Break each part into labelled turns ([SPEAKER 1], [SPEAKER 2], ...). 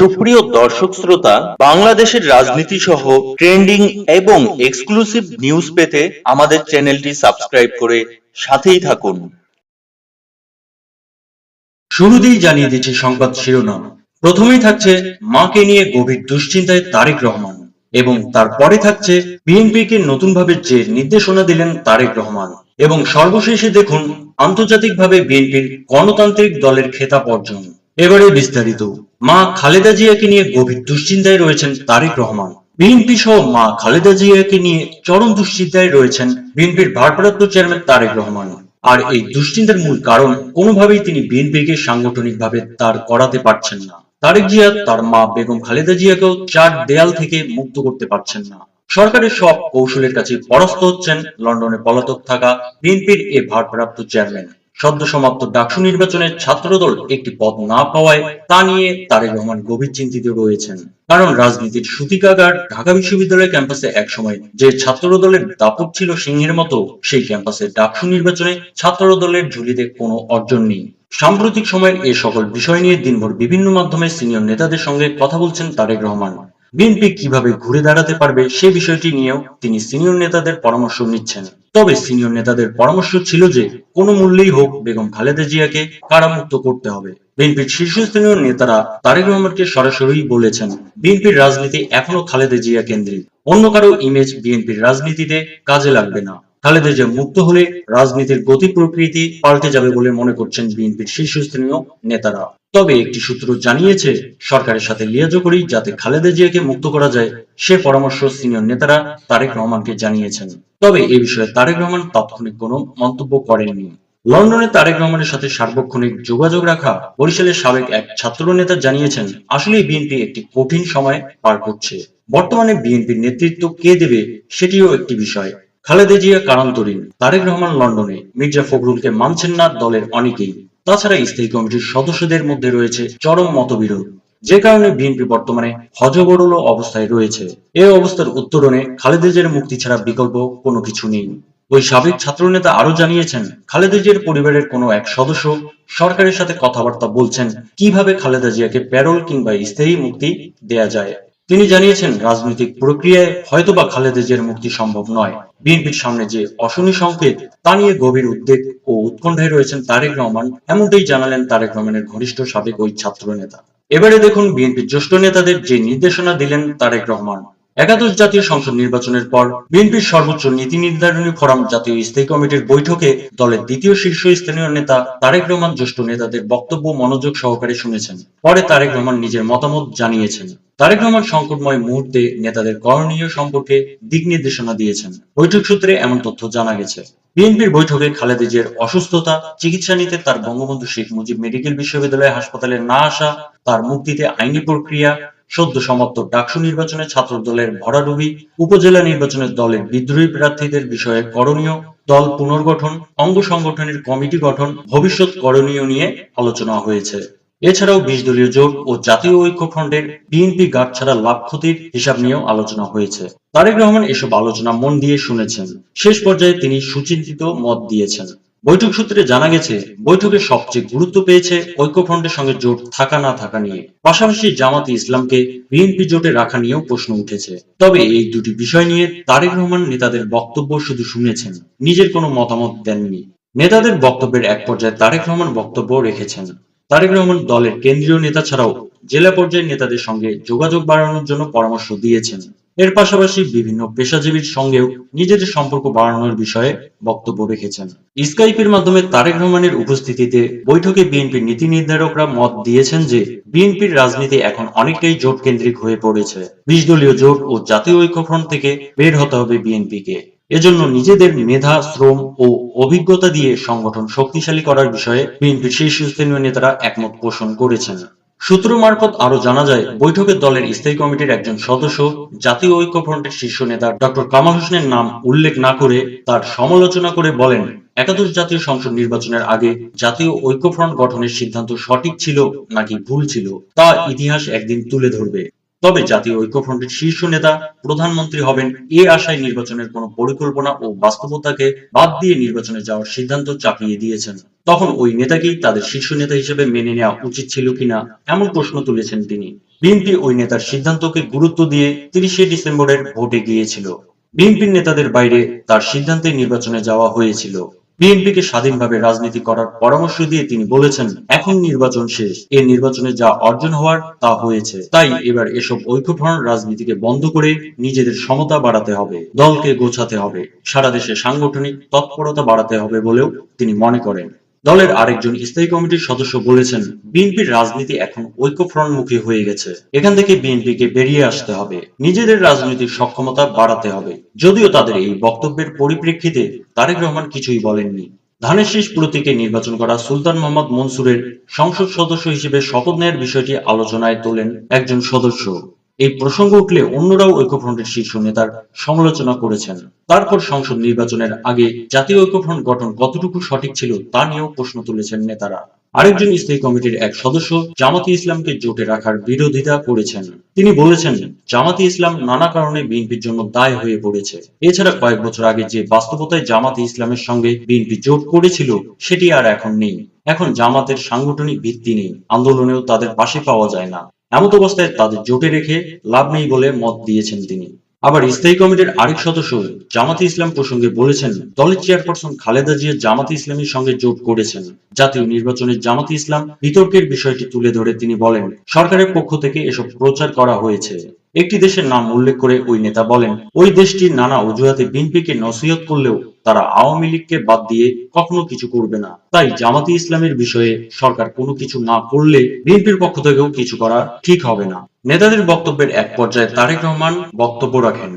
[SPEAKER 1] সুপ্রিয় দর্শক শ্রোতা, বাংলাদেশের রাজনীতি সহ ট্রেন্ডিং এবং এক্সক্লুসিভ নিউজ পেতে আমাদের চ্যানেলটি সাবস্ক্রাইব করে সাথেই থাকুন।
[SPEAKER 2] শুরুতেই জানিয়ে দিচ্ছি সংবাদ শিরোনাম। প্রথমেই থাকছে মাকে নিয়ে গভীর দুশ্চিন্তায় তারেক রহমান এবং তারপরে থাকছে বিএনপিকে নতুনভাবে যে নির্দেশনা দিলেন তারেক রহমান। এবং সর্বশেষে দেখুন আন্তর্জাতিকভাবে বিএনপির গণতান্ত্রিক দলের খেতাব অর্জন। এবারে বিস্তারিত। মা খালেদা জিয়াকে নিয়ে গভীর দুশ্চিন্তায় রয়েছেন তারেক রহমান। বিএনপি সহ মা খালেদা জিয়াকে নিয়ে চরম দুশ্চিন্তায় রয়েছেন বিএনপির ভারপ্রাপ্ত চেয়ারম্যান তারেক রহমান। আর এই দুশ্চিন্তার মূল কারণ কোনোভাবেই তিনি বিএনপিকে সাংগঠনিকভাবে তার করাতে পারছেন না। তারেক জিয়া, তার মা বেগম খালেদা জিয়াকেও চার দেয়াল থেকে মুক্ত করতে পারছেন না। সরকারের সব কৌশলের কাছে পরাস্ত হচ্ছেন লন্ডনে পলাতক থাকা বিএনপির এ ভারপ্রাপ্ত চেয়ারম্যান। সদ্য সমাপ্ত ডাকসু নির্বাচনে ছাত্রদল একটি পদ না পাওয়ায় তা নিয়ে তারেক রহমান গভীর চিন্তিত রয়েছেন। কারণ রাজনীতির সুতিকাগার ঢাকা বিশ্ববিদ্যালয় ক্যাম্পাসে একসময় যে ছাত্রদলের দাপট ছিল সিংহের মতো, সেই ক্যাম্পাসে ডাকসু নির্বাচনে ছাত্রদলের ঝুলিতে কোনো অর্জন নেই। সাম্প্রতিক সময়ের এ সকল বিষয় নিয়ে দিনভর বিভিন্ন মাধ্যমে সিনিয়র নেতাদের সঙ্গে কথা বলছেন তারেক রহমান। বিএনপি কীভাবে ঘুরে দাঁড়াতে পারবে সে বিষয়টি নিয়েও তিনি সিনিয়র নেতাদের পরামর্শ নিচ্ছেন। তবে সিনিয়র নেতাদের পরামর্শ ছিল যে কোনো মূল্যেই হোক বেগম খালেদা জিয়াকে কারামুক্ত করতে হবে। বিএনপির শীর্ষস্থানীয় নেতারা তারেক রহমানকে সরাসরি বলেছেন, বিএনপির রাজনীতি এখনও খালেদা জিয়া কেন্দ্রিক। অন্য কারও ইমেজ বিএনপির রাজনীতিতে কাজে লাগবে না। খালেদা জিয়া মুক্ত হলে রাজনীতির গতি প্রকৃতি পাল্টে যাবে বলে মনে করছেন বিএনপির শীর্ষস্থানীয় নেতারা। তবে একটি সূত্র জানিয়েছে, সরকারের সাথে লিয়াজো করেই যাতে খালেদা জিয়াকে মুক্ত করা যায়, সে পরামর্শ সিনিয়র নেতারা তারেক রহমানকে জানিয়েছেন। তবে এ বিষয়ে তারেক রহমান তাৎক্ষণিক কোনো মন্তব্য করেননি। লন্ডনে তারেক রহমানের সাথে সার্বক্ষণিক যোগাযোগ রাখা বরিশালের সাবেক এক ছাত্র নেতা জানিয়েছেন আসলে বিএনপি একটি কঠিন সময় পার করছে। বর্তমানে বিএনপির নেতৃত্ব কে দেবে সেটিও একটি বিষয়। খালেদা জিয়া কারান্তরীণ। তারেক রহমান লন্ডনে মির্জা ফখরুলকে মানছেন না দলের অনেকেই। তাছাড়া স্থায়ী কমিটির সদস্যদের মধ্যে রয়েছে চরম মতবিরোধ, যে কারণে বিএনপি বর্তমানে হজবরল অবস্থায় রয়েছে। এ অবস্থার উত্তরণে খালেদা জিয়ার মুক্তি ছাড়া বিকল্প কোনো কিছু নেই। ওই সাবেক ছাত্রনেতা আরও জানিয়েছেন, খালেদা জিয়ার পরিবারের কোনো এক সদস্য সরকারের সাথে কথাবার্তা বলছেন কীভাবে খালেদা জিয়াকে প্যারোল কিংবা স্থায়ী মুক্তি দেয়া যায়। তিনি জানিয়েছেন, রাজনৈতিক প্রক্রিয়ায় হয়তোবা খালেদা জিয়ার মুক্তি সম্ভব নয়। বিএনপির সামনে যে অশনি সংকেত, তা নিয়ে গভীর উদ্বেগ ও উৎকণ্ঠায় রয়েছেন তারেক রহমান, এমনটাই জানালেন তারেক রহমানের ঘনিষ্ঠ সাবেক ওই ছাত্র নেতা এবারে দেখুন বিএনপির জ্যেষ্ঠ নেতাদের যে নির্দেশনা দিলেন তারেক রহমান। একাদশ জাতীয় সংসদ নির্বাচনের পর বিএনপির সর্বোচ্চ নীতি নির্ধারণী ফোরাম জাতীয় স্থায়ী কমিটির বৈঠকে দলের দ্বিতীয় শীর্ষস্থানীয় নেতা তারেক রহমান, জ্যেষ্ঠ নেতাদের বক্তব্য, মনোযোগ সহকারে শুনেছেন। পরে তারেক রহমান নিজের মতামত জানিয়েছেন। তারেক রহমান সংকটময় মুহূর্তে নেতাদের করণীয় সম্পর্কে দিক নির্দেশনা দিয়েছেন। বৈঠক সূত্রে এমন তথ্য জানা গেছে। বিএনপির বৈঠকে খালেদা জিয়ার অসুস্থতা, চিকিৎসা নিতে তার বঙ্গবন্ধু শেখ মুজিব মেডিকেল বিশ্ববিদ্যালয় হাসপাতালে না আসা, তার মুক্তিতে আইনি প্রক্রিয়া সদ্য সমাপ্ত ডাকসু নির্বাচনে ছাত্র দলের ভরাডুবি উপজেলা নির্বাচনে দলের বিদ্রোহী প্রার্থীদের বিষয়ে করণীয় দল পুনর্গঠন, অঙ্গ সংগঠনের কমিটি গঠন, ভবিষ্যৎ করণীয় নিয়ে আলোচনা হয়েছে। এছাড়াও বিশ দলীয় জোট ও জাতীয় ঐক্যফ্রন্টের বিএনপি গাঁটছাড়া লাভ ক্ষতির হিসাব নিয়েও আলোচনা হয়েছে। তারেক রহমান এসব আলোচনা মন দিয়ে শুনেছেন। শেষ পর্যায়ে তিনি সুচিন্তিত মত দিয়েছেন। বৈঠক সূত্রে জানা গেছে, বৈঠকে সবচেয়ে গুরুত্ব পেয়েছে ঐক্যফ্রন্টের সঙ্গে জোট থাকা না থাকা নিয়ে। পাশাপাশি জামাতে ইসলামকে বিএনপি জোটে রাখা নিয়েও প্রশ্ন উঠেছে। তবে এই দুটি বিষয় নিয়ে তারেক রহমান নেতাদের বক্তব্য শুধু শুনেছেন, নিজের কোনো মতামত দেননি। নেতাদের বক্তব্যের এক পর্যায়ে তারেক রহমান বক্তব্য রেখেছেন। তারেক রহমান দলের কেন্দ্রীয় নেতা ছাড়াও জেলা পর্যায়ের নেতাদের সঙ্গে যোগাযোগ বাড়ানোর জন্য পরামর্শ দিয়েছেন। এর পাশাপাশি বিভিন্ন পেশাজীবীর সঙ্গেও নিজেদের সম্পর্ক বাড়ানোর বিষয়ে বক্তব্য রেখেছেন। স্কাইপের মাধ্যমে তারেক রহমানের উপস্থিতিতে বৈঠকে বিএনপির নীতি নির্ধারকরা মত দিয়েছেন যে, বিএনপির রাজনীতি এখন অনেকটাই জোট কেন্দ্রিক হয়ে পড়েছে। বিশ দলীয় জোট ও জাতীয় ঐক্যফ্রন্ট থেকে বের হতে হবে বিএনপিকে। এজন্য নিজেদের মেধা, শ্রম ও অভিজ্ঞতা দিয়ে সংগঠন শক্তিশালী করার বিষয়ে বিএনপির শীর্ষস্থানীয় নেতারা একমত পোষণ করেছেন। সূত্র মারফত আরও জানা যায়, বৈঠকে দলের স্থায়ী কমিটির একজন সদস্য, জাতীয় ঐক্যফ্রন্টের শীর্ষ নেতা ডক্টর কামাল হোসেনের নাম উল্লেখ না করে তার সমালোচনা করে বলেন, একাদশ জাতীয় সংসদ নির্বাচনের আগে জাতীয় ঐক্যফ্রন্ট গঠনের সিদ্ধান্ত সঠিক ছিল নাকি ভুল ছিল, তা ইতিহাস একদিন তুলে ধরবে। তবে জাতীয় ঐক্যফ্রন্টের শীর্ষ নেতা, প্রধানমন্ত্রী হবেন এ আশায় নির্বাচনের কোনো পরিকল্পনা ও বাস্তবতাকে বাদ দিয়ে নির্বাচনে যাওয়ার সিদ্ধান্ত চাপিয়ে দিয়েছেন। তখন ওই নেতাকেই তাদের শীর্ষ নেতা হিসেবে মেনে নেওয়া উচিত ছিল কিনা এমন প্রশ্ন তুলেছেন তিনি। বিএনপি ওই নেতার সিদ্ধান্তকে গুরুত্ব দিয়ে তিরিশে ডিসেম্বরের ভোটে গিয়েছিল। বিএনপির নেতাদের বাইরে তার সিদ্ধান্তে নির্বাচনে যাওয়া হয়েছিল। বিএনপিকে স্বাধীনভাবে রাজনীতি করার পরামর্শ দিয়ে তিনি বলেছেন, এখন নির্বাচন শেষ। এই নির্বাচনে যা অর্জন হওয়ার তা হয়েছে। তাই এবার এসব ঐক্যফ্রন্ট রাজনীতিকে বন্ধ করে নিজেদের সমতা বাড়াতে হবে, দলকে গোছাতে হবে, সারা দেশে সাংগঠনিক তৎপরতা বাড়াতে হবে বলেও তিনি মনে করেন। দলের আরেকজন স্থায়ী কমিটির সদস্য বলেছেন, বিএনপির রাজনীতি এখন ঐক্যফ্রন্টমুখী হয়ে গেছে। এখান থেকে বিএনপিকে বেরিয়ে আসতে হবে। নিজেদের রাজনৈতিক সক্ষমতা বাড়াতে হবে। যদিও তাদের এই বক্তব্যের পরিপ্রেক্ষিতে তারেক রহমান কিছুই বলেননি। ধানের শীষ প্রতীকে নির্বাচন করা সুলতান মোহাম্মদ মনসুরের সংসদ সদস্য হিসেবে শপথ নেওয়ার বিষয়টি আলোচনায় তোলেন একজন সদস্য। এই প্রসঙ্গ উঠলে অন্যরাও ঐক্যফ্রন্টের শীর্ষ নেতার সমালোচনা করেছেন। তারপর সংসদ নির্বাচনের আগে জাতীয় ঐক্যফ্রন্ট গঠন কতটুকু সঠিক ছিল তা নিয়েও প্রশ্ন তুলেছেন নেতারা। আরেকজন স্থায়ী কমিটির এক সদস্য জামাতি ইসলামকে জোটে রাখার বিরোধিতা করেছেন। তিনি বলেছেন, জামাতি ইসলাম নানা কারণে বিএনপির জন্য দায় হয়ে পড়েছে। এছাড়া কয়েক বছর আগে যে বাস্তবতায় জামাতি ইসলামের সঙ্গে বিএনপি জোট করেছিল, সেটি আর এখন নেই। এখন জামাতের সাংগঠনিক ভিত্তি নেই। আন্দোলনেও তাদের পাশে পাওয়া যায় না। এমত অবস্থায় তাদের জোটে রেখে লাভ নেই বলে মত দিয়েছেন তিনি। আবার স্থায়ী কমিটির আরেক সদস্য জামাতি ইসলাম প্রসঙ্গে বলেছেন, দলের চেয়ারপারসন খালেদা জিয়া জামাতে ইসলামের সঙ্গে জোট করেছেন। জাতীয় নির্বাচনে জামাতি ইসলাম বিতর্কের বিষয়টি তুলে ধরে তিনি বলেন, সরকারের পক্ষ থেকে এসব প্রচার করা হয়েছে। একটি দেশের নাম উল্লেখ করে ওই নেতা বলেন, ওই দেশটির নানা অজুহাতে বিএনপিকে নসিহত করলেও তারা আওয়ামী লীগকে বাদ দিয়ে কখনো কিছু করবে না। তাই জামাতি ইসলামের বিষয়ে সরকার কোনো কিছু না করলে বিএনপির পক্ষ থেকেও কিছু করা ঠিক হবে না। নেতাদের বক্তব্যের এক পর্যায়ে তারেক রহমান বক্তব্য রাখেন।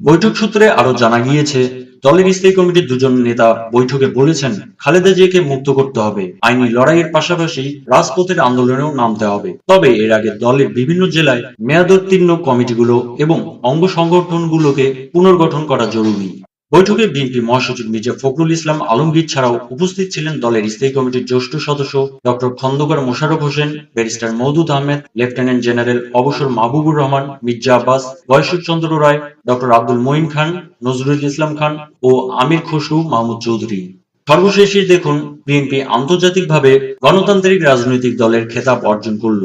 [SPEAKER 2] বৈঠক সূত্রে আরও জানা গিয়েছে দলের স্থায়ী কমিটির দুজন নেতা বৈঠকে বলেছেন, খালেদা জিয়াকে মুক্ত করতে হবে। আইনি লড়াইয়ের পাশাপাশি রাজপথের আন্দোলনেও নামতে হবে। তবে এর আগে দলের বিভিন্ন জেলায় মেয়াদোত্তীর্ণ কমিটিগুলো এবং অঙ্গ সংগঠনগুলোকে পুনর্গঠন করা জরুরি। বৈঠকে বিএনপি মহাসচিব মির্জা ফখরুল ইসলাম আলমগীর ছাড়াও উপস্থিত ছিলেন দলের স্থায়ী কমিটির জ্যেষ্ঠ সদস্য doctor Khandakar Mosharraf Hossain, barrister Moudud Ahmed, lieutenant general অবসর মাহবুবুর রহমান, মির্জা আব্বাস বয়সুর চন্দ্র রায়, ডক্টর আব্দুল মঈন খান, নজরুল ইসলাম খান ও আমির খসরু মাহমুদ চৌধুরী। সর্বশেষে দেখুন বিএনপি আন্তর্জাতিকভাবে গণতান্ত্রিক রাজনৈতিক দলের খেতাব অর্জন করল।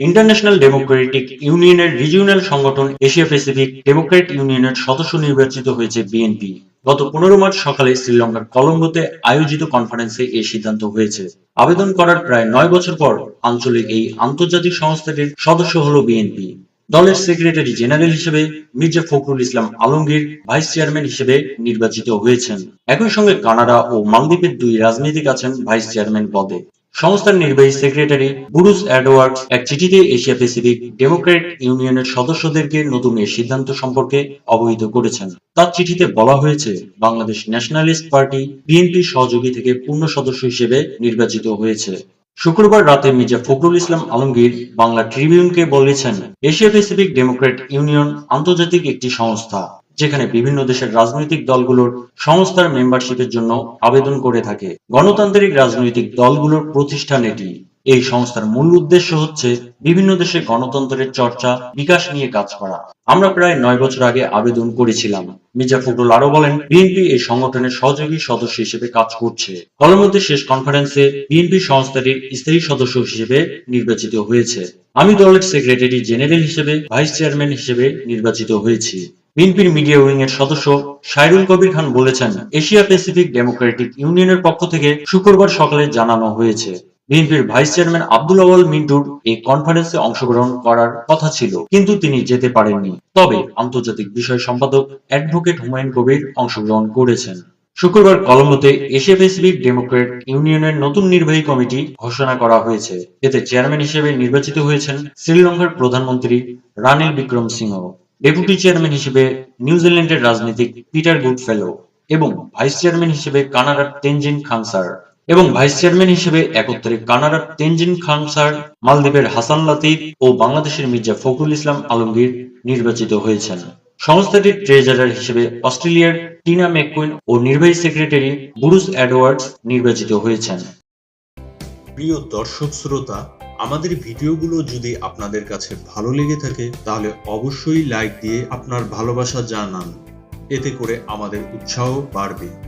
[SPEAKER 2] ইন্টারন্যাশনাল ডেমোক্রেটিক ইউনিয়নের রিজিওনাল সংগঠন এশিয়া প্যাসিফিক ডেমোক্রেট ইউনিয়নের সদস্য নির্বাচিত হয়েছে বিএনপি। গত পনেরো মার্চ সকালে শ্রীলঙ্কার কলম্বোতে আয়োজিত কনফারেন্সে এই সিদ্ধান্ত হয়েছে। আবেদন করার প্রায় নয় বছর পর আঞ্চলিক এই আন্তর্জাতিক সংস্থাটির সদস্য হল বিএনপি। দলের সেক্রেটারি জেনারেল হিসেবে মির্জা ফখরুল ইসলাম আলমগীর, ভাইস চেয়ারম্যান হিসেবে নির্বাচিত হয়েছেন। একই সঙ্গে কানাডা ও মালদ্বীপের দুই রাজনীতিক আছেন ভাইস চেয়ারম্যান পদে। সংস্থার নির্বাহী সেক্রেটারি বুরুস অ্যাডওয়ার্ডস এক চিঠিতে এশিয়া প্যাসিফিক ডেমোক্রেট ইউনিয়নের সদস্যদেরকে নতুন এই সিদ্ধান্ত সম্পর্কে অবহিত করেছেন। তার চিঠিতে বলা হয়েছে, বাংলাদেশ ন্যাশনালিস্ট পার্টি বিএনপি সহযোগী থেকে পূর্ণ সদস্য হিসেবে নির্বাচিত হয়েছে। শুক্রবার রাতে মির্জা ফখরুল ইসলাম আলমগীর বাংলা ট্রিবিউনকে বলেছেন, এশিয়া প্যাসিফিক ডেমোক্রেট ইউনিয়ন আন্তর্জাতিক একটি সংস্থা। যেখানে বিভিন্ন দেশের রাজনৈতিক দলগুলোর সংস্থার মেম্বারশিপের জন্য আবেদন করে থাকে। গণতান্ত্রিক রাজনৈতিক দলগুলোর প্রতিষ্ঠান এটি। এই সংস্থার মূল উদ্দেশ্য হচ্ছে বিভিন্ন দেশে গণতন্ত্রের চর্চা, বিকাশ নিয়ে কাজ করা। আমরা প্রায় নয় বছর আগে আবেদন করেছিলাম। মির্জা ফখরুল আরও বলেন, বিএনপি এই সংগঠনের সহযোগী সদস্য হিসেবে কাজ করছে। কলমধ্যে শেষ কনফারেন্সে বিএনপি সংস্থাটির স্থায়ী সদস্য হিসেবে নির্বাচিত হয়েছে। আমি দলের সেক্রেটারি জেনারেল হিসেবে ভাইস চেয়ারম্যান হিসেবে নির্বাচিত হয়েছি। বিএনপির মিডিয়া উইং এর সদস্য সাইরুল কবির খান বলেছেন, এশিয়া প্যাসিফিক ডেমোক্রেটিক ইউনিয়নের পক্ষ থেকে শুক্রবার সকালে জানানো হয়েছে, বিএনপির ভাইস চেয়ারম্যান আব্দুল আওয়াল মিন্টুর এই কনফারেন্সে অংশগ্রহণ করার কথা ছিল, কিন্তু তিনি যেতে পারেননি। তবে আন্তর্জাতিক বিষয় সম্পাদক অ্যাডভোকেট হুমায়ুন কবির অংশগ্রহণ করেছেন। শুক্রবার কলম্বোতে এশিয়া প্যাসিফিক ডেমোক্রেট ইউনিয়নের নতুন নির্বাহী কমিটি ঘোষণা করা হয়েছে। এতে চেয়ারম্যান হিসেবে নির্বাচিত হয়েছেন শ্রীলঙ্কার প্রধানমন্ত্রী Ranil Wickremesinghe deputy chairman হিসেবে নিউজিল্যান্ডের রাজনীতিক পিটার গুডফেলো এবং ভাইস চেয়ারম্যান হিসেবে কানাডার তেনজিন খানসার এবং ভাইস চেয়ারম্যান হিসেবে একত্রে কানাডার তেনজিন খানসার মালদ্বীপের হাসান লাতিফ ও বাংলাদেশের মির্জা ফখরুল ইসলাম আলমগীর নির্বাচিত হয়েছেন। সংস্থাটির ট্রেজারার হিসেবে অস্ট্রেলিয়ার টিনা ম্যাকুইন ও নির্বাহী সেক্রেটারি বুরুস অ্যাডওয়ার্ডস নির্বাচিত হয়েছেন।
[SPEAKER 3] প্রিয় দর্শক, শ্রোতা আমাদের ভিডিওগুলো যদি আপনাদের কাছে ভালো লেগে থাকে, তাহলে অবশ্যই লাইক দিয়ে আপনার ভালোবাসা জানান। এতে করে আমাদের উৎসাহ বাড়বে।